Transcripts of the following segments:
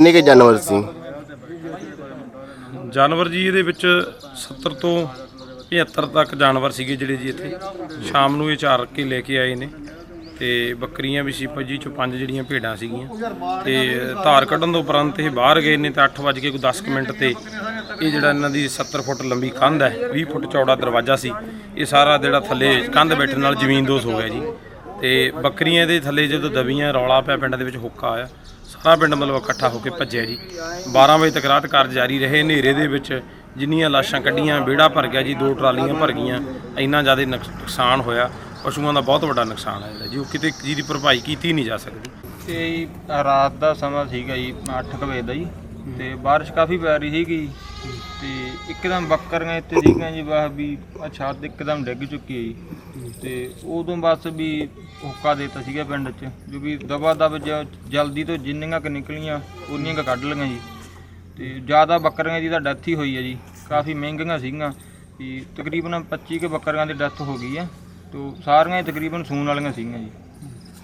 ਕਿੰਨੇ ਕੇ ਜਾਨਵਰ ਸੀ? ਜਾਨਵਰ ਜੀ, ਇਹਦੇ ਵਿੱਚ 70 ਤੋਂ 75 ਤੱਕ ਜਾਨਵਰ ਸੀਗੇ ਜਿਹੜੇ ਜੀ ਇੱਥੇ। ਸ਼ਾਮ ਨੂੰ ਇਹ ਚਾਰ ਕੇ ਲੈ ਕੇ ਆਏ ਨੇ ਤੇ ਬੱਕਰੀਆਂ ਵੀ ਸੀ ਜੀ ਚੋਂ ਪੰਜ ਜਿਹੜੀਆਂ ਭੇਡਾਂ ਸੀਗੀਆਂ। ਤੇ ਧਾਰ ਕੱਢਣ ਤੋਂ ਉਪਰੰਤ ਇਹ ਬਾਹਰ ਗਏ ਨੇ ਤੇ 8 ਵਜੇ ਕੇ ਕੋਈ 10 ਕੁ ਮਿੰਟ ਤੇ ਇਹ ਜਿਹੜਾ ਇਹਨਾਂ ਦੀ 70 ਫੁੱਟ ਲੰਬੀ ਕੰਧ ਹੈ 20 ਫੁੱਟ ਚੌੜਾ ਦਰਵਾਜ਼ਾ ਸੀ, ਇਹ ਸਾਰਾ ਜਿਹੜਾ ਥੱਲੇ ਕੰਧ ਬੈਠਣ ਨਾਲ ਜ਼ਮੀਨ ਦੋਸ ਹੋ ਗਿਆ ਜੀ। ਤੇ ਬੱਕਰੀਆਂ ਦੇ ਥੱਲੇ ਜਦੋਂ ਦਬੀਆਂ, ਰੌਲਾ ਪਿਆ ਪਿੰਡ ਦੇ ਵਿੱਚ, ਹੁੱਕਾ ਆਇਆ। ਸਾਰਾ ਪਿੰਡ ਮਤਲਬ ਇਕੱਠਾ ਹੋ ਕੇ ਭੱਜਿਆ ਜੀ। 12 ਵਜੇ ਤੱਕ ਰਾਤ ਕਾਰਜ ਜਾਰੀ ਰਹੇ, ਹਨੇਰੇ ਦੇ ਵਿੱਚ ਜਿੰਨੀਆਂ ਲਾਸ਼ਾਂ ਕੱਢੀਆਂ, ਵਿਹੜਾ ਭਰ ਗਿਆ ਜੀ, ਦੋ ਟਰਾਲੀਆਂ ਭਰ ਗਈਆਂ, ਇੰਨਾ ਜ਼ਿਆਦਾ ਨੁਕਸ- ਨੁਕਸਾਨ ਹੋਇਆ। ਪਸ਼ੂਆਂ ਦਾ ਬਹੁਤ ਵੱਡਾ ਨੁਕਸਾਨ ਹੈ ਜਿਹੜਾ ਜੀ। ਉਹ ਕਿਤੇ ਜਿਹਦੀ ਭਰਪਾਈ ਕੀਤੀ ਨਹੀਂ ਜਾ ਸਕਦੀ। ਤੇ ਰਾਤ ਦਾ ਸਮਾਂ ਸੀਗਾ ਜੀ 8 ਵਜੇ ਦਾ ਜੀ। ਤੇ ਬਾਰਿਸ਼ ਕਾਫੀ ਪੈ ਰਹੀ ਸੀਗੀ। ਤੇ ਇੱਕਦਮ ਬੱਕਰੀਆਂ ਇੱਥੇ ਸੀਗੀਆਂ ਜੀ ਵਾਹ ਵੀ ਆਹ ਛੱਤ ਇੱਕਦਮ ਡਿੱਗ ਚੁੱਕੀ ਹੈ ਜੀ। ਤੇ ਉਦੋਂ ਬਸ ਵੀ ਹੁੱਕਾ ਦੇਤਾ ਸੀਗਾ ਪਿੰਡ 'ਚ, ਜੋ ਵੀ ਦਬਾ ਦਬ ਜ- ਜਲਦੀ ਤੋਂ ਜਿੰਨੀਆਂ ਕ ਨਿਕਲੀਆਂ, ਉਨੀਆਂ ਕ ਕੱਢ ਲਈਆਂ ਜੀ। ਤੇ ਜ਼ਿਆਦਾ ਬੱਕਰੀਆਂ ਦੀ ਤਾਂ ਡੈਥ ਹੀ ਹੋਈ ਹੈ ਜੀ, ਕਾਫੀ ਮਹਿੰਗੀਆਂ ਸੀਗੀਆਂ। ਵੀ ਤਕਰੀਬਨ 25 ਕੇ ਬੱਕਰੀਆਂ ਦੀ ਡੈਥ ਹੋ ਗਈ ਹੈ, ਤੋ ਸਾਰੀਆਂ ਹੀ ਤਕਰੀਬਨ ਸੂਣ ਵਾਲੀਆਂ ਸੀਗੀਆਂ ਜੀ।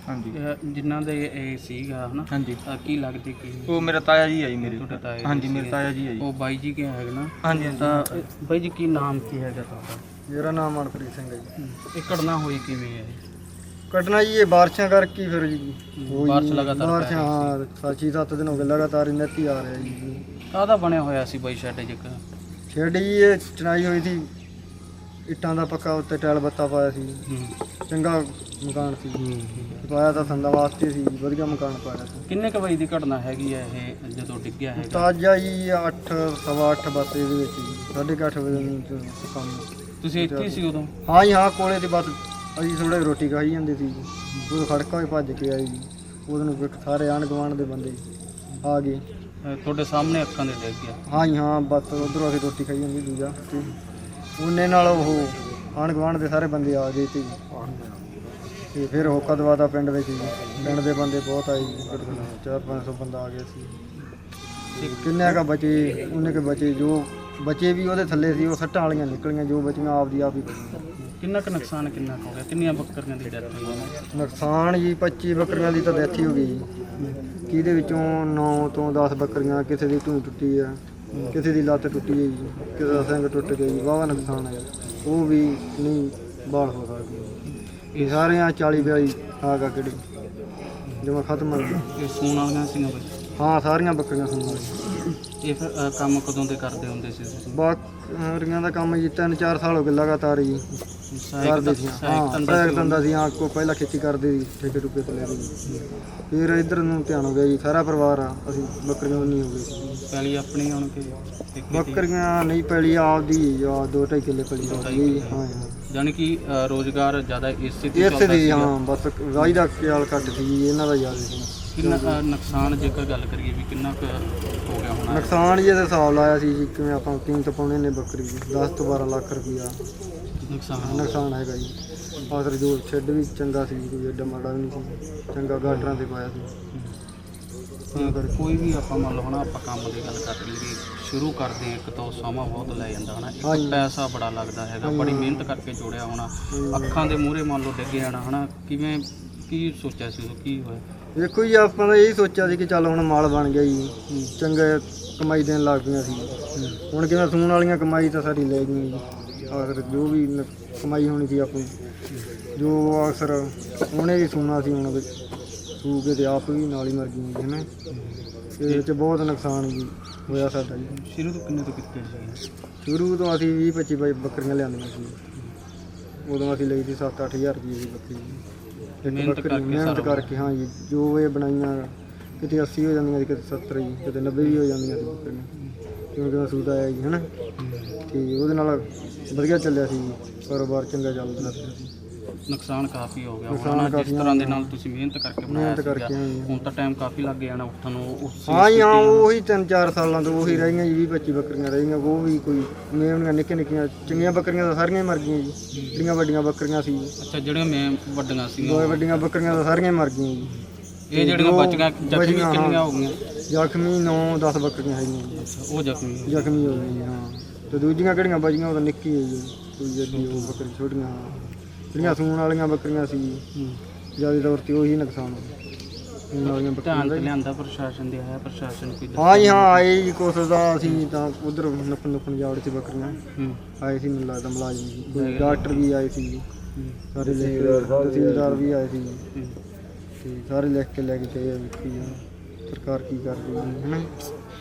ਹਾਂਜੀ। ਜਿਨ੍ਹਾਂ ਦੇ ਇਹ ਸੀਗਾ ਹਨਾ? ਹਾਂਜੀ। ਅਹ ਕੀ ਲੱਗਦੇ ਕੀ ਉਹ ਮੇਰਾ ਤਾਇਆ ਜੀ ਆ ਜੀ ਮੇਰੇ ਤੁਹਾਡੇ ਜੀ ਹਾਂਜੀ ਮੇਰੇ ਸੀਗੇ। ਤਾਇਆ ਜੀ ਆ ਜੀ ਉਹ ਬਾਈ ਜੀ ਕੇ ਹੈਗੇ ਨਾ? ਹਾਂਜੀ ਹਾਂਜੀ। ਤਾਂ ਅਹ, ਬਾਈ ਜੀ ਕੀ ਨਾਮ ਕੀ ਹੈਗਾ ਤੁਹਾਡਾ? ਮੇਰਾ ਨਾਮ ਮਨਪ੍ਰੀਤ ਸਿੰਘ ਹੈ ਜੀ। ਇਹ ਘਟਨਾ ਹੋਈ ਕਿਵੇਂ ਹੈ? ਕੱਟਣਾ ਜੀ ਇਹ ਬਾਰਿਸ਼ਾਂ ਕਰਕੇ ਫਿਰ ਜੀ। ਹੋਈ ਬਾਰਿਸ਼ ਲਗਾਤਾਰ ਪੈ ਬਾਰਿਸ਼ਾਂ ਰਹੀ ਹਾਂ 6-7 ਦਿਨ ਹੋ ਗਏ ਲਗਾਤਾਰ ਹੀ ਨੱਤੀ ਆ ਰਿਹਾ ਜੀ। ਕਾਹਦਾ ਬਣਿਆ ਹੋਇਆ ਸੀ ਬਾਈ ਸ਼ੈਡ ਜਿੱਕ ਛੇੜ ਜੀ ਇਹ ਚਣਾਈ ਹੋਈ ਸੀ। ਇੱਟਾਂ ਦਾ ਪੱਕਾ ਉੱਤੇ ਟੈਲ ਬੱਤਾ ਪਾਇਆ ਸੀ। ਚੰਗਾ ਮਕਾਨ ਸੀ। ਪਾਇਆ ਤਾਂ ਸੰਦਾ ਵਾਸਤੇ ਸੀ ਵਧੀਆ ਮਕਾਨ ਪਾਇਆ ਸੀ। ਕਿੰਨੇ ਕ ਵਜੇ ਦੀ ਘਟਨਾ ਹੈਗੀ ਹੈ ਇਹ ਜਦੋਂ ਡਿੱਗਿਆ ਹੈਗਾ? ਤਾਜਾ ਜੀ 8 ਸਵਾ 8 ਬੱਸ ਦੇ ਵਿੱਚ ਜੀ ਸਾਢੇ ਕੁ ਅੱਠ ਵਜੇ ਨੂੰ ਕੰਮ। ਤੁਸੀਂ ਇੱਥੇ ਹੀ ਸੀ ਉਦੋਂ? ਹਾਂ ਜੀ ਹਾਂ ਕੋਲੇ ਤੇ ਬਸ ਅਸੀਂ ਥੋੜੇ ਰੋਟੀ ਖਾਈ ਜਾਂਦੇ ਸੀ। ਉਹ ਖੜਕਾ ਹੋਏ ਭੱਜ ਕੇ ਆਈ ਜੀ। ਉਹਦੇ ਨੂੰ ਵੇਖ ਸਾਰੇ ਆਂਢ ਗੁਆਂਢ ਦੇ ਬੰਦੇ ਆ ਗਏ। ਤੁਹਾਡੇ ਸਾਹਮਣੇ ਅੱਖਾਂ ਦੇ ਗਿਆ ਹਾਂ ਜੀ ਹਾਂ ਬਸ ਉਧਰੋਂ ਅਸੀਂ ਰੋਟੀ ਖਾਈ ਜਾਂਦੀ ਦੂਜਾ। ਤੇ ਉਹਨੇ ਨਾਲ ਉਹ ਆਂਢ ਗੁਆਂਢ ਦੇ ਸਾਰੇ ਬੰਦੇ ਆ ਗਏ ਤੇ ਤੇ ਫਿਰ ਹੋਕਾ ਦਵਾਦਾ ਪਿੰਡ ਵਿੱਚ ਜੀ ਪਿੰਡ ਦੇ ਬੰਦੇ ਬਹੁਤ ਆਏ ਜੀ ਘੱਟੋ ਘੱਟ ਚਾਰ ਪੰਜ ਸੌ ਬੰਦਾ ਆ ਗਿਆ ਸੀ। ਕਿੰਨੇ ਕਾ ਬਚੇ ਉਹਨੇ ਕੇ ਬਚੇ ਜੋ ਬਚੇ ਵੀ ਉਹਦੇ ਥੱਲੇ ਸੀ ਉਹ ਸੱਟਾਂ ਵਾਲੀਆਂ ਨਿਕਲੀਆਂ ਜੋ ਬਚੀਆਂ ਆਪਦੀ ਆਪ ਹੀ ਕਿੰਨਾ ਕ ਨੁਕਸਾਨ ਕਿੰਨਾ ਕੁ ਹੋ ਗਿਆ? ਕਿੰਨੀਆਂ ਬੱਕਰੀਆਂ ਦੀ ਡੈਥ ਹੋਈ? ਨੁਕਸਾਨ ਜੀ 25 ਬੱਕਰੀਆਂ ਦੀ ਤਾਂ ਡੈਥ ਹੀ ਹੋ ਗਈ ਜੀ। ਜਿਹਦੇ ਵਿੱਚੋਂ 9 ਤੋਂ 10 ਬੱਕਰੀਆਂ ਕਿਸੇ ਦੀ ਢੂੰ ਟੁੱਟੀ ਆ। ਕਿਸੇ ਦੀ ਲੱਤ ਟੁੱਟੀ ਹੈ ਜੀ, ਕਿਸੇ ਦਾ ਸਿੰਘ ਟੁੱਟ ਗਿਆ ਜੀ, ਵਾਹਵਾ ਨੁਕਸਾਨ ਹੈ। ਉਹ ਵੀ ਨਹੀਂ ਬਾਲ ਹੋ ਸਕਦੀ। ਇਹ ਸਾਰਿਆਂ 40 42 ਆ ਗਾ ਕਿਹੜੀ? ਜਿਵੇਂ ਖਤਮ ਹੋ ਗਈ ਇਹ ਸੂਣ ਵਾਲੀਆਂ ਸੀਗੀਆਂ ਬਾਈ। ਹਾਂ ਸਾਰੀਆਂ ਬੱਕਰੀਆਂ ਸੁਣੀਆਂ ਇਹ ਫਿਰ ਕੰਮ ਕਦੋਂ ਦੇ ਕਰਦੇ ਹੁੰਦੇ ਸੀ ਤੁਸੀਂ? ਬੱਕਰੀਆਂ ਦਾ ਕੰਮ ਜੀ 3-4 ਸਾਲ ਹੋ ਗਏ ਲਗਾਤਾਰ ਜੀ। ਸਹਾਇਕ ਕਰਦੇ ਸੀ ਹਾਂ। ਸਹਾਇਕ ਸੀ। ਧੰਦਾ ਸੀ ਹਾਂ ਕੋ ਪਹਿਲਾਂ ਖੇਤੀ ਕਰਦੇ ਸੀ ਠੇਕੇ ਟੁਕੇ ਤੇ ਲੈ ਕੇ ਜੀ। ਫਿਰ ਇੱਧਰ ਨੂੰ ਧਿਆਨ ਹੋ ਗਿਆ ਜੀ ਸਾਰਾ ਪਰਿਵਾਰ ਆ ਅਸੀਂ ਬੱਕਰੀਆਂ ਨਹੀਂ ਹੋ ਗਏ ਸੀ। ਪਹਿਲੀ ਆਪਣੀ ਹੁਣ ਕਿ? ਬੱਕਰੀਆਂ ਨਹੀਂ ਪੈਲੀ ਆਪਦੀ ਆ ਦੋ ਢਾਈ ਕਿੱਲੇ ਪੈਲੀ ਆਪਦੀ ਹਾਂ ਹਾਂ ਯਾਨੀ ਕਿ ਰੋਜ਼ਗਾਰ ਜ਼ਿਆਦਾ ਇਸੇ ਤੇ ਇੱਥੇ ਚੱਲਦਾ ਦੀ ਸੀਗਾ। ਹਾਂ ਬਸ ਰਾਈ ਦਾ ਖਿਆਲ ਘੱਟ ਸੀ ਜੀ, ਇਹਨਾਂ ਦਾ ਜ਼ਿਆਦਾ ਸੀ। ਕਿੰਨਾ ਨੁਕਸਾਨ ਜੇਕਰ ਗੱਲ ਕਰੀਏ ਵੀ ਕਿੰਨਾ ਕੁ ਹੋ ਗਿਆ ਹੋਣਾ? ਨੁਕਸਾਨ ਜੀ ਇਹਦੇ ਹਿਸਾਬ ਲਾਇਆ ਸੀ ਜੀ ਕਿਵੇਂ ਆਪਾਂ ਕੀਮਤ ਪਾਉਣੇ ਨੇ ਬੱਕਰੀ ਦੀ 10 ਤੋਂ 12 ਲੱਖ ਰੁਪਈਆ। ਨੁਕਸਾਨ ਨੁਕਸਾਨ ਹੈਗਾ ਜੀ। ਆਸਰ ਜੋ ਛੱਡ ਵੀ ਚੰਗਾ ਸੀ ਕੋਈ ਏਡਾ ਮਾੜਾ ਵੀ ਨਹੀਂ ਸੀ। ਚੰਗਾ ਗਾਡਰਾਂ ਤੇ ਪਾਇਆ ਸੀ। ਤੇ ਕੋਈ ਵੀ ਆਪਾਂ ਮੰਨ ਲਓ ਹਨਾ ਆਪਾਂ ਕੰਮ ਦੀ ਗੱਲ ਕਰ ਲਈਏ ਸ਼ੁਰੂ ਕਰਦੇ ਹਾਂ, ਇੱਕ ਤਾਂ ਸਮਾਂ ਬਹੁਤ ਲੈ ਜਾਂਦਾ ਹਨਾ। ਇੱਕ ਹਾਂਜੀ। ਪੈਸਾ ਬੜਾ ਲੱਗਦਾ ਹੈਗਾ ਬੜੀ ਮਿਹਨਤ ਕਰਕੇ ਜੋੜਿਆ ਹੋਣਾ। ਅੱਖਾਂ ਦੇ ਮੂਹਰੇ ਮੰਨ ਲਓ ਡਿੱਗੇ ਜਾਣਾ ਹਨਾ ਕਿਵੇਂ ਕੀ ਸੋਚਿਆ ਸੀ ਉਹ ਕੀ ਹੋਇਆ? ਦੇਖੋ ਜੀ ਆਪਾਂ ਤਾਂ ਇਹ ਸੋਚਿਆ ਸੀ ਕਿ ਚੱਲ ਹੁਣ ਮਾਲ ਬਣ ਗਿਆ ਜੀ। ਚੰਗਾ ਕਮਾਈ ਦੇਣ ਲੱਗ ਪਈਆਂ ਸੀ। ਹੁਣ ਕਿਵੇਂ ਸੂਣ ਵਾਲੀਆਂ ਕਮਾਈ ਤਾਂ ਸਾਰੀ ਲੈ ਗਈਆਂ ਜੀ। ਆਖਰ ਜੋ ਵੀ ਨ- ਕਮਾਈ ਹੋਣੀ ਸੀ ਆਪਣੀ। ਜੋ ਅਕਸਰ ਉਹਨੇ ਵੀ ਸੁਣਨਾ ਸੀ ਹੁਣ ਵੀ ਸੂ ਕੇ ਤੇ ਆਪ ਵੀ ਨਾਲ ਹੀ ਮਰ ਗਈ ਜੀ ਹਨਾ? ਇਹਦੇ ਵਿੱਚ ਬਹੁਤ ਨੁਕਸਾਨ ਜੀ ਹੋਇਆ ਸਾਡਾ ਜੀ। ਸ਼ੁਰੂ ਤੋਂ ਕਿੰਨੇ ਤੋਂ ਕਿੱਥੇ ਸੀ ਸ਼ੁਰੂ ਤੋਂ ਅਸੀਂ 20 25 ਬਾਈ ਬੱਕਰੀਆਂ ਲਿਆਂਦੀਆਂ ਸੀ। ਉਦੋਂ ਅਸੀਂ ਲਈ ਸੀ 7-8000 ਰੁਪਏ ਦੀ ਬੱਕਰੀ ਇੱਕ ਮਿਹਨਤ ਬੱਕਰੀ ਕਰਕੇ ਮਿਹਨਤ ਸਾਰਾ ਕਰਕੇ ਹਾਂ ਜੀ ਜੋ ਇਹ ਬਣਾਈਆਂ ਕਿਤੇ 80 ਹੋ ਜਾਂਦੀਆਂ ਸੀ ਕਿਤੇ 70 ਜੀ ਕਿਤੇ 90 ਵੀ ਹੋ ਜਾਂਦੀਆਂ ਸੀ ਬੱਕਰੀਆਂ। ਕਿਉਂਕਿ ਉਹ ਸੂਦਾ ਆਇਆ ਜੀ ਹਨਾ? ਤੇ ਉਹਦੇ ਨਾਲ ਵਧੀਆ ਚੱਲਿਆ ਸੀ ਕਾਰੋਬਾਰ ਚੰਗਾ ਚੱਲਦਾ ਸੀ। ਨੁਕਸਾਨ ਕਾਫੀ ਹੋ ਗਿਆ। ਹੋਣਾ ਜਿਸ ਤਰ੍ਹਾਂ ਦੇ। ਨਾਲ ਤੁਸੀਂ ਮਿਹਨਤ ਕਰਕੇ ਬਣਾਇਆ ਸੀਗਾ। ਹੁਣ ਤਾਂ ਟਾਈਮ ਕਾਫੀ ਲੱਗ ਨਾ ਉੱਠਣ ਨੂੰ। ਉਸ ਹਾਂ ਜੀ ਹਾਂ। ਉਹੀ 3-4 ਸਾਲਾਂ ਤੋਂ ਉਹੀ ਰਹੀਆਂ ਜੀ 20-25 ਬੱਕਰੀਆਂ ਰਹੀਆਂ ਉਹ ਵੀ ਕੋਈ ਮੇਵਣੀਆਂ ਨਿੱਕੀਆਂ ਨਿੱਕੀਆਂ ਚੰਗੀਆਂ ਬੱਕਰੀਆਂ ਤਾਂ ਸਾਰੀਆਂ ਮਰ ਗਈਆਂ ਜੀ। ਜਿਹੜੀਆਂ ਵੱਡੀਆਂ ਬੱਕਰੀਆਂ ਸੀ। ਅੱਛਾ ਜਿਹੜੀਆਂ ਮੈਂ ਵੱਡੀਆਂ ਦੋ ਸੀਗੀਆਂ ਵੱਡੀਆਂ ਬੱਕਰੀਆਂ ਤਾਂ ਸਾਰੀਆਂ ਮਰ ਗਈਆਂ ਜੀ। ਇਹ ਜਿਹੜੀਆਂ ਦੋ ਬਚੀਆਂ ਜ਼ਖਮੀ। ਕਿੰਨੀਆਂ ਹੋ ਗਈਆਂ? ਜ਼ਖਮੀ 9-10 ਬੱਕਰੀਆਂ ਹੈਗੀਆਂ ਜੀ। ਉਹ ਜ਼ਖਮੀ। ਜ਼ਖਮੀ ਹੋ ਗਈਆਂ ਹਾਂ। ਤੇ ਦੂਜੀਆਂ ਕਿਹੜੀਆਂ ਬਚੀਆਂ ਉਹ ਤਾਂ ਨਿੱਕੀ ਹੈ ਜੀ। ਕੋਈ ਜੱਦੀ ਉਹ ਬੱਕਰੀ ਛੋਟੀਆਂ ਜਿਹੜੀਆਂ ਸੂਣ ਵਾਲੀਆਂ ਬੱਕਰੀਆਂ ਸੀ। ਜ਼ਿਆਦਾ ਤੌਰ ਤੇ ਉਹੀ ਨੁਕਸਾਨ ਹੋਇਆ ਖੂਨ ਵਾਲੀਆਂ ਧਿਆਨ ਬੱਕਰੀਆਂ ਤੇ ਦਾ ਜੀ। ਲਿਆਂਦਾ ਪ੍ਰਸ਼ਾਸਨ ਦੇ ਆਇਆ ਪ੍ਰਸ਼ਾਸਨ ਕੋਈ ਹਾਂ ਜੀ ਹਾਂ ਆਏ ਜੀ ਕੁਛ ਦਾ ਅਸੀਂ ਤਾਂ ਉਧਰ ਨੱਪਣ ਨੁੱਪਣ ਜਾਵੜ ਚ ਬੱਕਰੀਆਂ। ਹੂੰ। ਆਏ ਸੀ ਮੈਨੂੰ ਲੱਗਦਾ ਮੁਲਾਜ਼ਮ ਜੀ। ਕੋਈ ਡਾਕਟਰ ਵੀ ਆਏ ਸੀ। ਜੀ ਹੂੰ, ਸਾਰੇ ਲਿਖ ਕੇ ਤਹਿਸੀਲਦਾਰ ਵੀ ਆਏ ਸੀ। ਜੀ ਹੂੰ। ਤੇ ਸਾਰੇ ਲਿਖ ਕੇ ਲੈ ਕੇ ਗਏ ਆ ਸਰਕਾਰ ਕੀ ਕਰਦੀ ਹੈ ਹਨਾ?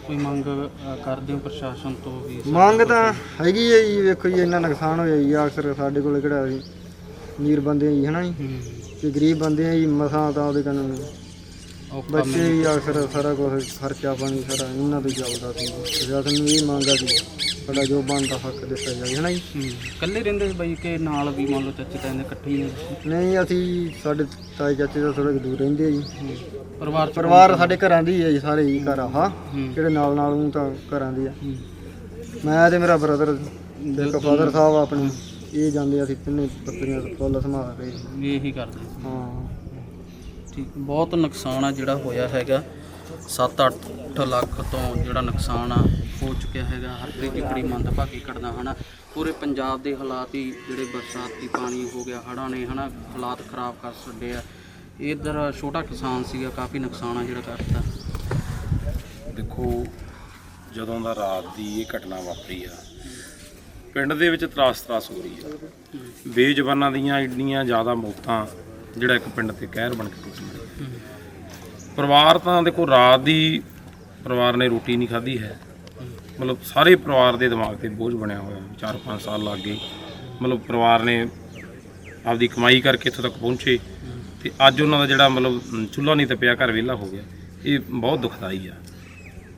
ਕੋਈ ਮੰਗ ਅ, ਕਰਦੇ ਹੋ ਪ੍ਰਸ਼ਾਸਨ ਤੋਂ ਵੀ? ਮੰਗ ਤਾਂ ਹੈਗੀ ਹੈ ਜੀ ਵੇਖੋ ਜੀ ਇੰਨਾ ਨੁਕਸਾਨ ਹੋਇਆ ਜੀ ਅਕਸਰ ਸਾਡੇ ਕੋਲ ਕਿਹੜਾ ਜੀ ਅਮੀਰ ਬੰਦੇ ਆ ਜੀ ਹਨਾ ਜੀ? ਹੂੰ। ਤੇ ਗਰੀਬ ਬੰਦੇ ਆ ਜੀ ਮਸਾਂ ਤਾਂ ਉਹਦੇ ਕੰਨ ਔਖਾ ਬੱਚੇ ਹੀ ਅਕਸਰ ਸਾਰਾ ਕੁਝ ਖਰਚਾ ਪਾਣੀ ਸਾਰਾ ਇਹਨਾਂ ਤੋਂ ਚੱਲਦਾ ਸੀ। ਪ੍ਰਸ਼ਾਸਨ ਨੂੰ ਇਹ ਮੰਗ ਆ ਕਿ ਸਾਡਾ ਜੋ ਬਣਦਾ ਹੱਕ ਦਿੱਤਾ ਜਾਵੇ ਹਨਾ ਜੀ? ਹੂੰ। ਇਕੱਲੇ ਰਹਿੰਦੇ ਸੀ ਬਾਈ ਕਿ ਨਾਲ ਵੀ ਮੰਨ ਲਓ ਚਾਚੇ ਤਾਏ ਦੇ ਇਕੱਠੇ ਹੀ ਨੇ? ਨਹੀਂ ਅਸੀਂ ਸਾਡੇ ਤਾਏ ਚਾਚੇ ਦਾ ਥੋੜਾ ਦੂਰ ਰਹਿੰਦੇ ਆ ਜੀ। ਹੂੰ। ਪਰਿਵਾਰ ਚ ਪਰਿਵਾਰ ਸਾਡੇ ਘਰਾਂ ਦੀ ਹੈ ਜੀ ਸਾਰੇ ਹੀ ਘਰ ਆਹ ਹੂੰ। ਜਿਹੜੇ ਨਾਲ ਨਾਲ ਨੂੰ ਤਾਂ ਘਰਾਂ ਦੇ ਆ। ਹੂੰ। ਮੈਂ ਤੇ ਮੇਰਾ ਬ੍ਰਦਰ ਇੱਕ ਫਾਦਰ ਸਾਹਿਬ ਆਪਣੇ। ਇਹ ਜਾਂਦੇ ਅਸੀਂ ਤਿੰਨੇ ਬੱਕਰੀਆਂ ਦਾ ਫੁੱਲ ਸੰਭਾਲ ਰਹੇ ਵੀ ਇਹੀ ਕਰਦੇ ਸੀ। ਹਾਂ। ਠੀਕ ਬਹੁਤ ਨੁਕਸਾਨ ਆ ਜਿਹੜਾ ਹੋਇਆ ਹੈਗਾ। 7-8 ਲੱਖ ਤੋਂ ਜਿਹੜਾ ਨੁਕਸਾਨ ਆ ਹੋ ਚੁੱਕਿਆ ਹੈਗਾ। ਹਰਪ੍ਰੀਤ ਜੀ ਬੜੀ ਮੰਦਭਾਗੀ ਘਟਨਾ ਹਨਾ। ਪੂਰੇ ਪੰਜਾਬ ਦੇ ਹਾਲਾਤ ਹੀ ਜਿਹੜੇ ਬਰਸਾਤੀ ਪਾਣੀ ਹੋ ਗਿਆ ਹੜ੍ਹਾਂ ਨੇ ਹਨਾ ਹਾਲਾਤ ਖਰਾਬ ਕਰ ਛੱਡੇ ਆ। ਇਧਰ ਛੋਟਾ ਕਿਸਾਨ ਸੀਗਾ ਕਾਫੀ ਨੁਕਸਾਨ ਆ ਜਿਹੜਾ ਕਰਤਾ। ਦੇਖੋ ਜਦੋਂ ਦਾ ਰਾਤ ਦੀ ਇਹ ਘਟਨਾ ਵਾਪਰੀ ਆ ਪਿੰਡ ਦੇ ਵਿੱਚ ਤਰਾਸ ਤਰਾਸ ਹੋ ਰਹੀ ਹੈ। ਬੇਜ਼ਬਾਨਾਂ ਦੀਆਂ ਇੰਨੀਆਂ ਜ਼ਿਆਦਾ ਮੌਤਾਂ ਜਿਹੜਾ ਇੱਕ ਪਿੰਡ ਤੇ ਕਹਿਰ ਬਣ ਕੇ ਟੁੱਟ ਪਰਿਵਾਰ ਤਾਂ ਦੇਖੋ, ਰਾਤ ਦੀ ਪਰਿਵਾਰ ਨੇ ਰੋਟੀ ਨਹੀਂ ਖਾਧੀ ਹੈ। ਮਤਲਬ ਸਾਰੇ ਪਰਿਵਾਰ ਦੇ ਦਿਮਾਗ ਤੇ ਬੋਝ ਬਣਿਆ ਹੋਇਆ 4-5 ਸਾਲ ਲੱਗ ਗਏ। ਮਤਲਬ ਪਰਿਵਾਰ ਨੇ ਆਪਦੀ ਕਮਾਈ ਕਰਕੇ ਇੱਥੋਂ ਤੱਕ ਪਹੁੰਚੇ ਤੇ ਅੱਜ ਉਹਨਾਂ ਦਾ ਜਿਹੜਾ ਮਤਲਬ ਚੁੱਲ੍ਹਾ ਨਹੀਂ ਤਪਿਆ, ਘਰ ਵਿਹਲਾ ਹੋ ਗਿਆ। ਇਹ ਬਹੁਤ ਦੁਖਦਾਈ ਆ।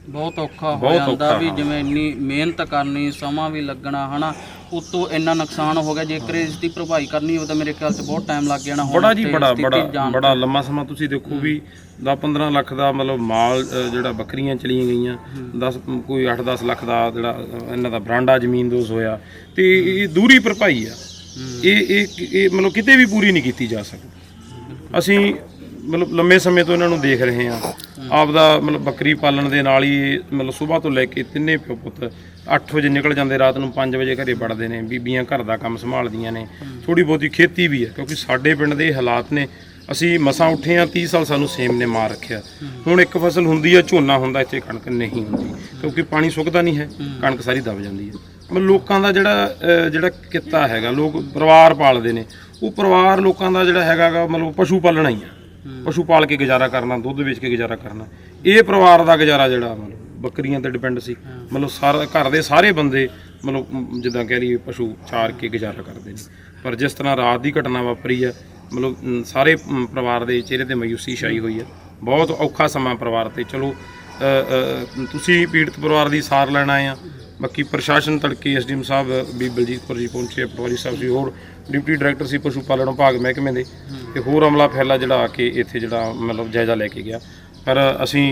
ਬਹੁਤ ਔਖਾ ਹੋ ਬਹੁਤ ਜਾਂਦਾ ਔਖਾ, ਵੀ ਹਾਂ। ਜਿਵੇਂ ਇੰਨੀ ਮਿਹਨਤ ਕਰਨੀ ਸਮਾਂ ਵੀ ਲੱਗਣਾ ਹਨਾ ਉਤੋਂ ਇੰਨਾ ਨੁਕਸਾਨ ਹੋ ਗਿਆ ਜੇਕਰ ਇਸ ਦੀ ਭਰਪਾਈ ਕਰਨੀ ਹੋਵੇ ਤਾਂ ਮੇਰੇ ਖਿਆਲ 'ਚ ਬਹੁਤ ਟਾਈਮ ਲੱਗ ਜਾਣਾ ਹੁਣ ਬੜਾ ਜੀ ਤੇ ਬੜਾ ਸਥਿਤੀ ਬੜਾ ਜਾਣ ਬੜਾ ਲੰਮਾ ਸਮਾਂ ਤੁਸੀਂ ਦੇਖੋ ਵੀ 10-15 ਲੱਖ ਦਾ ਮਤਲਬ ਮਾਲ ਅ, ਜਿਹੜਾ ਬੱਕਰੀਆਂ ਚਲੀਆਂ ਗਈਆਂ 10 ਕੋਈ 8-10 ਲੱਖ ਦਾ ਜਿਹੜਾ ਅ, ਇਹਨਾਂ ਦਾ ਬਰਾਂਡਾ ਜ਼ਮੀਨ ਦੋਸ ਹੋਇਆ ਤੇ ਇਹ ਦੂਰੀ ਭਰਪਾਈ ਆ। ਇਹ ਇਹ ਇਹ ਮਤਲਬ ਕਿਤੇ ਵੀ ਪੂਰੀ ਨਹੀਂ ਕੀਤੀ ਜਾ ਸਕਦੀ। ਅਸੀਂ ਮਤਲਬ ਲੰਮੇ ਸਮੇਂ ਤੋਂ ਇਹਨਾਂ ਨੂੰ ਦੇਖ ਰਹੇ ਹਾਂ। ਆਪਦਾ ਮਤਲਬ ਬੱਕਰੀ ਪਾਲਣ ਦੇ ਨਾਲ ਹੀ ਮਤਲਬ ਸਵੇਰ ਤੋਂ ਲੈ ਕੇ ਤਿੰਨੇ ਪਿਓ ਪੁੱਤ 8 ਵਜੇ ਨਿਕਲ ਜਾਂਦੇ ਰਾਤ ਨੂੰ 5 ਵਜੇ ਘਰੇ ਵੜਦੇ ਨੇ ਬੀਬੀਆਂ ਘਰ ਦਾ ਕੰਮ ਸੰਭਾਲਦੀਆਂ ਨੇ। ਥੋੜੀ ਬਹੁਤੀ ਖੇਤੀ ਵੀ ਹੈ ਕਿਉਂਕਿ ਸਾਡੇ ਪਿੰਡ ਦੇ ਹਾਲਾਤ ਨੇ ਅਸੀਂ ਮਸਾਂ ਉੱਠੇ ਆ 30 ਸਾਲ ਸਾਨੂੰ ਸੇਮ ਨੇ ਮਾਰ ਰੱਖਿਆ। ਹੁਣ ਇੱਕ ਫਸਲ ਹੁੰਦੀ ਆ ਝੋਨਾ ਹੁੰਦਾ ਇੱਥੇ ਕਣਕ ਨਹੀਂ ਹੁੰਦੀ ਕਿਉਂਕਿ ਪਾਣੀ ਸੁੱਕਦਾ ਨਹੀਂ ਹੈ ਕਣਕ ਸਾਰੀ ਦਬ ਜਾਂਦੀ ਹੈ। ਮਤਲਬ ਲੋਕਾਂ ਦਾ ਜਿਹੜਾ ਜਿਹੜਾ ਕਿੱਤਾ ਹੈਗਾ ਲੋਕ ਪਰਿਵਾਰ ਪਾਲਦੇ ਨੇ ਉਹ ਪਰਿਵਾਰ ਲੋਕਾਂ ਦਾ ਜਿਹੜਾ ਹੈਗਾ ਗਾ, ਮਤਲਬ ਪਸ਼ੂ ਪਾਲਣਾ ਹੀ ਆ ਪਸ਼ੂ ਪਾਲ ਕੇ ਗੁਜ਼ਾਰਾ ਕਰਨਾ ਦੁੱਧ ਵੇਚ ਕੇ ਗੁਜ਼ਾਰਾ ਕਰਨਾ। ਇਹ ਪਰਿਵਾਰ ਦਾ ਗੁਜ਼ਾਰਾ ਜਿਹੜਾ ਮਤਲਬ ਬੱਕਰੀਆਂ ਤੇ ਡਿਪੈਂਡ ਸੀ। ਮਤਲਬ ਸਾਰਾ ਘਰ ਦੇ ਸਾਰੇ ਬੰਦੇ ਮਤਲਬ ਜਿੱਦਾਂ ਕਹਿ ਲਈਏ ਪਸ਼ੂ ਚਾਰ ਕੇ ਗੁਜ਼ਾਰਾ ਕਰਦੇ ਨੇ। ਪਰ ਜਿਸ ਤਰ੍ਹਾਂ ਰਾਤ ਦੀ ਘਟਨਾ ਵਾਪਰੀ ਆ ਮਤਲਬ ਸਾਰੇ ਪਰਿਵਾਰ ਦੇ ਚਿਹਰੇ ਤੇ ਮਾਯੂਸੀ ਛਾਈ ਹੋਈ ਆ। ਬਹੁਤ ਔਖਾ ਸਮਾਂ ਪਰਿਵਾਰ ਤੇ। ਚਲੋ ਤੁਸੀਂ ਪੀੜਤ ਪਰਿਵਾਰ ਦੀ ਸਾਰ ਲੈਣ ਆਏ ਆ। ਬਾਕੀ ਪ੍ਰਸ਼ਾਸਨ ਤੜਕੇ ਐਸਡੀਐਮ ਸਾਹਿਬ ਵੀ ਬਲਜੀਤ ਕੌਰ ਜੀ ਪਹੁੰਚੇ, ਪਟਵਾਰੀ ਸਾਹਿਬ ਸੀ ਹੋਰ ਡਿਪਟੀ ਡਾਇਰੈਕਟਰ ਸੀ ਪਸ਼ੂ ਪਾਲਣ ਵਿਭਾਗ ਮਹਿਕਮੇ ਦੇ ਤੇ ਹੋਰ ਅਮਲਾ ਫੈਲਾ ਜਿਹੜਾ ਆ ਕੇ ਇੱਥੇ ਜਿਹੜਾ ਮਤਲਬ ਜਾਇਜ਼ਾ ਲੈ ਕੇ ਗਿਆ। ਪਰ ਅਸੀਂ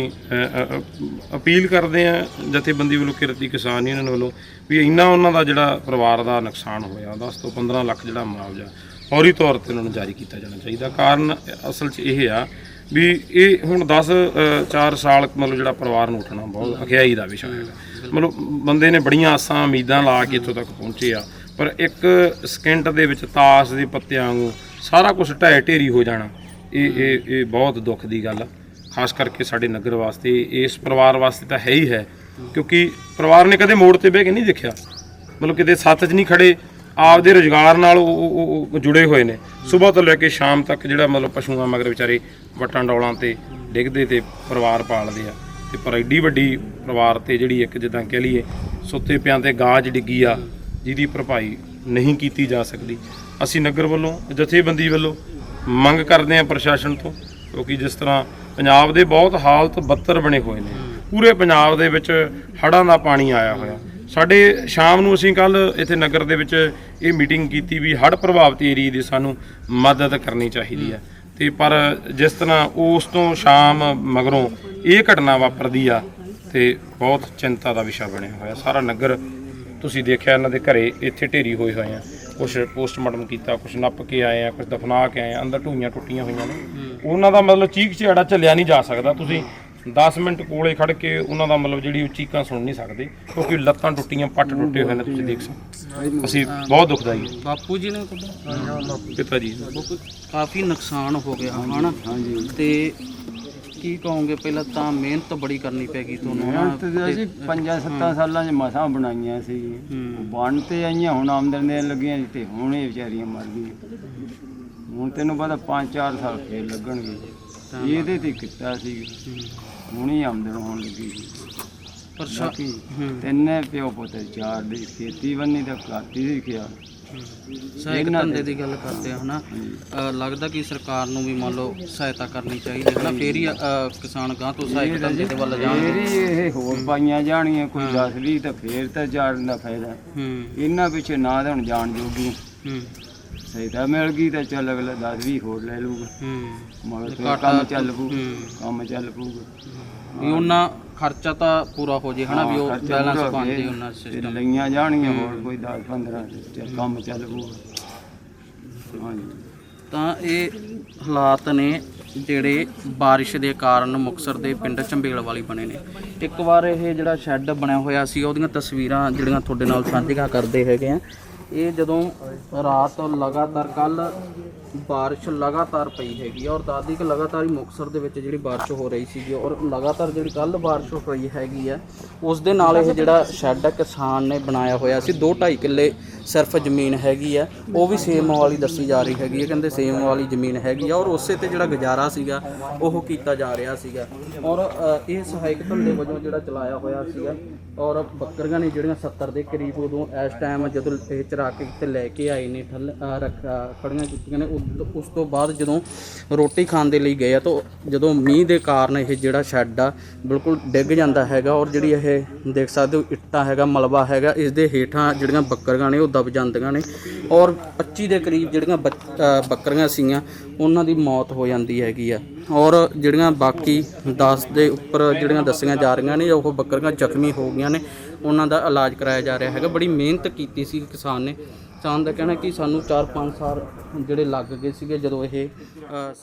ਅਪੀਲ ਕਰਦੇ ਆ ਜਥੇਬੰਦੀ ਵੱਲੋਂ ਕਿਰਤੀ ਕਿਸਾਨ ਯੂਨੀਅਨ ਵੱਲੋਂ ਵੀ ਇੰਨਾ ਉਹਨਾਂ ਦਾ ਜਿਹੜਾ ਪਰਿਵਾਰ ਦਾ ਨੁਕਸਾਨ ਹੋਇਆ 10 ਤੋਂ 15 ਲੱਖ ਜਿਹੜਾ ਮੁਆਵਜ਼ਾ ਫੌਰੀ ਤੌਰ ਤੇ ਉਹਨਾਂ ਨੂੰ ਜਾਰੀ ਕੀਤਾ ਜਾਣਾ ਚਾਹੀਦਾ। ਕਾਰਨ ਅਸਲ 'ਚ ਇਹ ਆ ਵੀ ਇਹ ਹੁਣ 10 4 ਸਾਲ ਮਤਲਬ ਜਿਹੜਾ ਪਰਿਵਾਰ ਨੂੰ ਉੱਠਣਾ ਬਹੁਤ ਅਖਿਆਈ ਦਾ ਵਿਸ਼ਾ ਹੈਗਾ। ਮਤਲਬ ਬੰਦੇ ਨੇ ਬੜੀਆਂ ਆਸਾਂ, ਉਮੀਦਾਂ ਲਾ ਕੇ ਇੱਥੋਂ ਤੱਕ ਪਹੁੰਚੇ ਆ। ਪਰ ਇੱਕ ਸਕਿੰਟ ਦੇ ਵਿੱਚ ਤਾਸ਼ ਦੇ ਪੱਤਿਆਂ ਵਾਂਗੂ ਸਾਰਾ ਕੁਝ ਢਹਿ ਢੇਰੀ ਹੋ ਜਾਣਾ, ਇਹ ਇਹ ਇਹ ਬਹੁਤ ਦੁੱਖ ਦੀ ਗੱਲ ਆ। ਖਾਸ ਕਰਕੇ ਸਾਡੇ ਨਗਰ ਵਾਸਤੇ, ਇਸ ਪਰਿਵਾਰ ਵਾਸਤੇ ਤਾਂ ਹੈ ਹੀ ਹੈ, ਕਿਉਂਕਿ ਪਰਿਵਾਰ ਨੇ ਕਦੇ ਮੋੜ ਤੇ ਬਹਿ ਕੇ ਨਹੀਂ ਦੇਖਿਆ। ਮਤਲਬ ਕਿਤੇ ਸੱਤ 'ਚ ਨਹੀਂ ਖੜੇ, ਆਪਦੇ ਰੋਜ਼ਗਾਰ ਨਾਲ ਉਹ- ਉਹ ਜੁੜੇ ਹੋਏ ਨੇ। ਸਵੇਰ ਤੋਂ ਲੈ ਕੇ ਸ਼ਾਮ ਤੱਕ ਜਿਹੜਾ ਮਤਲਬ ਪਸ਼ੂਆਂ ਮਗਰ ਵਿਚਾਰੇ ਵਟਾਂ ਡੌਲਾਂ ਤੇ ਡਿੱਗਦੇ ਤੇ ਪਰਿਵਾਰ ਪਾਲਦੇ ਆ। ਤੇ ਪਰ ਐਡੀ ਵੱਡੀ ਪਰਿਵਾਰ ਤੇ ਜਿਹੜੀ ਇੱਕ ਜਿੱਦਾਂ ਕਹਿ ਲਈਏ ਸੁੱਤੇ ਪਿਆਂ ਤੇ ਗਾਜ ਡਿੱਗੀ ਆ, ਜਿਹਦੀ ਭਰਪਾਈ ਨਹੀਂ ਕੀਤੀ ਜਾ ਸਕਦੀ। ਅਸੀਂ ਨਗਰ ਵੱਲੋਂ, ਜਥੇਬੰਦੀ ਵੱਲੋਂ ਮੰਗ ਕਰਦੇ ਹਾਂ ਪ੍ਰਸ਼ਾਸਨ ਤੋਂ, ਕਿਉਂਕਿ ਜਿਸ ਤਰ੍ਹਾਂ ਪੰਜਾਬ ਦੇ ਬਹੁਤ ਹਾਲਤ ਬੱਤਰ ਬਣੇ ਹੋਏ ਨੇ, ਪੂਰੇ ਪੰਜਾਬ ਦੇ ਵਿੱਚ ਹੜ੍ਹਾਂ ਦਾ ਪਾਣੀ ਆਇਆ ਹੋਇਆ। ਸਾਡੇ ਸ਼ਾਮ ਨੂੰ ਅਸੀਂ ਕੱਲ ਇੱਥੇ ਨਗਰ ਦੇ ਵਿੱਚ ਇਹ ਮੀਟਿੰਗ ਕੀਤੀ ਵੀ ਹੜ੍ਹ ਪ੍ਰਭਾਵਿਤ ਏਰੀਏ ਦੀ ਸਾਨੂੰ ਮਦਦ ਕਰਨੀ ਚਾਹੀਦੀ ਹੈ। ਤੇ ਪਰ ਜਿਸ ਤਰ੍ਹਾਂ ਉਸ ਤੋਂ ਸ਼ਾਮ ਮਗਰੋਂ ਇਹ ਘਟਨਾ ਵਾਪਰਦੀ ਆ ਤੇ ਬਹੁਤ ਚਿੰਤਾ ਦਾ ਵਿਸ਼ਾ ਬਣਿਆ ਹੋਇਆ। ਸਾਰਾ ਨਗਰ ਤੁਸੀਂ ਦੇਖਿਆ ਇਹਨਾਂ ਦੇ ਘਰੇ ਇੱਥੇ ਢੇਰੀ ਹੋਏ ਹੋਏ ਆ। ਕੁਝ ਪੋਸਟਮਾਰਟਮ ਕੀਤਾ ਕੁਝ ਨੱਪ ਕੇ ਆਏ ਆ ਕੁਝ ਦਫਨਾ ਕੇ ਆਏ ਆ। ਅੰਦਰ ਢੂਈਆਂ ਟੁੱਟੀਆਂ ਹੋਈਆਂ ਨੇ। ਉਹਨਾਂ ਦਾ ਮਤਲਬ ਚੀਕ ਝਿਆੜਾ ਝੱਲਿਆ ਨਹੀਂ ਜਾ ਸਕਦਾ। ਤੁਸੀਂ 10 ਮਿੰਟ ਕੋਲੇ ਖੜ ਕੇ ਉਹਨਾਂ ਦਾ ਮਤਲਬ ਜਿਹੜੀ ਚੀਕਾਂ ਸੁਣ ਨਹੀਂ ਸਕਦੇ ਕਿਉਂਕਿ ਲੱਤਾਂ ਟੁੱਟੀਆਂ ਪੱਟ ਟੁੱਟੇ ਹੋਏ ਨੇ ਤੁਸੀਂ ਦੇਖ ਸਕਦੇ ਅਸੀਂ ਬਹੁਤ ਦੁਖਦਾਈ ਹੈ। ਬਾਪੂ ਜੀ ਨੇ ਪਿਤਾ ਜੀ। ਕਾਫੀ ਨੁਕਸਾਨ ਹੋ ਗਿਆ ਹਨਾ? ਤੇ ਕੀ ਕਹੋਗੇ ਪਹਿਲਾਂ ਤਾਂ ਮਿਹਨਤ ਬੜੀ ਕਰਨੀ ਪੈਗੀ ਤੁਹਾਨੂੰ ਮਿਹਨਤ ਅਸੀਂ ਪੰਜਾਂ ਸੱਤਾਂ ਸਾਲਾਂ 'ਚ ਮਸਾਂ ਬਣਾਈਆਂ ਸੀ। ਬਣ ਤੇ ਆਈਆਂ ਹੁਣ ਆਮਦਨ ਦੇਣ ਲੱਗੀਆਂ ਤੇ ਹੁਣ ਇਹ ਵਿਚਾਰੀਆਂ ਮਰ ਗਈਆਂ। ਹੁਣ ਤੈਨੂੰ ਪਤਾ 5-4 ਸਾਲ ਫੇਰ ਲੱਗਣਗੇ। ਇਹਦੇ ਤੇ ਕੀਤਾ ਸੀ। ਹੁਣ ਆਮਦਨ ਹੋਣ ਲੱਗੀ ਸੀ। ਪਰ ਸ਼ਾ- ਬਾਕੀ ਹੂੰ। ਤਿੰਨੇ ਪਿਓ ਪੁੱਤ ਚਾਰ ਦੀ ਖੇਤੀ ਬੰਨੀ ਤਾਂ ਘਾਟੀ ਦੀ ਖਿਆ ਸਹਾਇਕ ਧੰਦੇ ਦੀ ਗੱਲ ਕਰਦੇ ਆ ਹਨਾ? ਅ, ਲੱਗਦਾ ਕਿ ਸਰਕਾਰ ਨੂੰ ਵੀ ਮੰਨ ਲਓ ਸਹਾਇਤਾ ਕਰਨੀ ਚਾਹੀਦੀ ਹੈ ਹਨਾ? ਫੇਰ ਹੀ ਅ, ਕਿਸਾਨ ਗਾਂ ਤੋਂ ਸਹਾਇਕ ਧੰਦੇ ਦੇ ਵੱਲ ਜਾਣਗੇ। ਹੀ ਇਹ ਹੋਰ ਪਾਈਆਂ ਜਾਣੀਆਂ ਕੋਈ 10 20 ਤਾਂ ਫੇਰ ਤਾਂ ਜਾਣ ਦਾ ਫਾਇਦਾ। ਹੂੰ। ਇਹਨਾਂ ਪਿੱਛੇ ਨਾ ਤਾਂ ਹੁਣ ਜਾਣ ਜੋਗੀ। ਹੂੰ। ਸਹਾਇਤਾ ਮਿਲ ਗਈ ਤਾਂ ਚੱਲ ਅਗਲਾ 10 20 ਹੋਰ ਲੈ ਲੂਗਾ ਹੂੰ। ਮਗਰ ਘਾਟਾ- ਕੰਮ ਚੱਲ ਪੂ। ਕੰਮ ਚੱਲ ਪੂਗਾ ਵੀ ਉਹਨਾਂ ਖਰਚਾ ਤਾਂ ਪੂਰਾ ਹੋ ਜੇ ਹਨਾ ਵੀ ਉਹ ਬੈਲੈਂਸ ਪੂਰਾ ਬਣ ਹੋਵੇ, ਜੇ ਉਹਨਾਂ ਤੇ ਸਿਸਟਮ ਲਈਆਂ ਜਾਣਗੀਆਂ ਹੋਰ ਕੋਈ 10 15 ਤੇ ਕੰਮ ਚੱਲ ਪੂਗਾ ਹਾਂਜੀ। ਤਾਂ ਇਹ ਹਾਲਾਤ ਨੇ ਜਿਹੜੇ ਬਾਰਿਸ਼ ਦੇ ਕਾਰਨ ਮੁਕਸਰ ਦੇ ਪਿੰਡ ਝੰਬੇਲ ਵਾਲੀ ਬਣੇ ਨੇ। ਇੱਕ ਵਾਰ ਇਹ ਜਿਹੜਾ ਸ਼ੈੱਡ ਬਣਿਆ ਹੋਇਆ ਸੀ ਉਹਦੀਆਂ ਤਸਵੀਰਾਂ ਜਿਹੜੀਆਂ ਤੁਹਾਡੇ ਨਾਲ ਸਾਂਝੀਆਂ ਕਰਦੇ ਹੈਗੇ ਆ ਇਹ ਜਦੋਂ ਰਾਤ ਲਗਾਤਾਰ ਕੱਲ ਬਾਰਿਸ਼ ਲਗਾਤਾਰ ਪਈ ਹੈਗੀ ਆ ਔਰ ਦਾਦੀ ਕਿ ਲਗਾਤਾਰ ਹੀ ਮੁਕਸਰ ਦੇ ਵਿੱਚ ਜਿਹੜੀ ਬਾਰਿਸ਼ ਹੋ ਰਹੀ ਸੀਗੀ ਔਰ ਲਗਾਤਾਰ ਜਿਹੜੀ ਕੱਲ ਬਾਰਿਸ਼ ਹੋਈ ਹੈਗੀ ਹੈ ਉਸ ਦੇ ਨਾਲ ਇਹ ਜਿਹੜਾ ਸ਼ੈੱਡ ਕਿਸਾਨ ਨੇ ਬਣਾਇਆ ਹੋਇਆ ਸੀ 2.5 ਕਿੱਲੇ ਸਿਰਫ ਜ਼ਮੀਨ ਹੈਗੀ ਹੈ ਉਹ ਵੀ ਸੇਮ ਵਾਲੀ ਦੱਸੀ ਜਾ ਰਹੀ ਹੈਗੀ ਹੈ ਕਹਿੰਦੇ ਸੇਮ ਵਾਲੀ ਜ਼ਮੀਨ ਹੈਗੀ ਆ ਔਰ ਉਸੇ ਤੇ ਜਿਹੜਾ ਗੁਜ਼ਾਰਾ ਸੀਗਾ ਉਹ ਕੀਤਾ ਜਾ ਰਿਹਾ ਸੀਗਾ ਔਰ ਇਹ ਸਹਾਇਕ ਧੰਦੇ ਵਜੋਂ ਜਿਹੜਾ ਚਲਾਇਆ ਹੋਇਆ ਸੀਗਾ ਔਰ ਬੱਕਰੀਆਂ ਨੇ ਜਿਹੜੀਆਂ 70 ਦੇ ਕਰੀਬ ਉਦੋਂ ਇਸ ਟਾਈਮ ਜਦੋਂ ਇਹ ਚਰਾ ਕੇ ਕਿਤੇ ਲੈ ਕੇ ਆਏ ਨੇ ਠੱਲ ਰੱਖ ਅ, ਖੜੀਆਂ ਕੀਤੀਆਂ ਨੇ ਉਸ ਤੋਂ ਬਾਅਦ ਜਦੋਂ ਰੋਟੀ ਖਾਣ ਦੇ ਲਈ ਗਏ ਆ, ਤਾਂ ਜਦੋਂ ਮੀਂਹ ਦੇ ਕਾਰਨ ਇਹ ਜਿਹੜਾ ਸ਼ੈੱਡ ਆ, ਬਿਲਕੁਲ ਡਿੱਗ ਜਾਂਦਾ ਹੈਗਾ ਔਰ ਜਿਹੜੀ ਇਹ ਦੇਖ ਸਕਦੇ ਹੋ, ਇੱਟਾਂ ਹੈਗਾ, ਮਲਬਾ ਹੈਗਾ, ਇਸ ਦੇ ਹੇਠਾਂ ਜਿਹੜੀਆਂ ਬੱਕਰੀਆਂ ਨੇ, ਉਹ ਦਬ ਜਾਂਦੀਆਂ ਨੇ ਔਰ 25 ਦੇ ਕਰੀਬ ਜਿਹੜੀਆਂ ਬੱਚ- ਬੱਕਰੀਆਂ ਸੀਗੀਆਂ, ਉਹਨਾਂ ਦੀ ਮੌਤ ਹੋ ਜਾਂਦੀ ਹੈਗੀ ਆ। ਔਰ ਜਿਹੜੀਆਂ ਬਾਕੀ 10 ਦੇ ਉੱਪਰ ਜਿਹੜੀਆਂ ਦੱਸੀਆਂ ਜਾ ਰਹੀਆਂ ਨੇ, ਉਹ ਬੱਕਰੀਆਂ ਜ਼ਖਮੀ ਹੋ ਗਈਆਂ ਨੇ, ਉਹਨਾਂ ਦਾ ਇਲਾਜ ਕਰਾਇਆ ਜਾ ਰਿਹਾ ਹੈਗਾ। ਬੜੀ ਮਿਹਨਤ ਕੀਤੀ ਸੀ ਕਿਸਾਨ ਨੇ। ਕਿਸਾਨ ਦਾ ਕਹਿਣਾ ਕਿ ਸਾਨੂੰ 4-5 ਸਾਲ ਜਿਹੜੇ ਲੱਗ ਗਏ ਸੀਗੇ ਜਦੋਂ ਇਹ ਅ,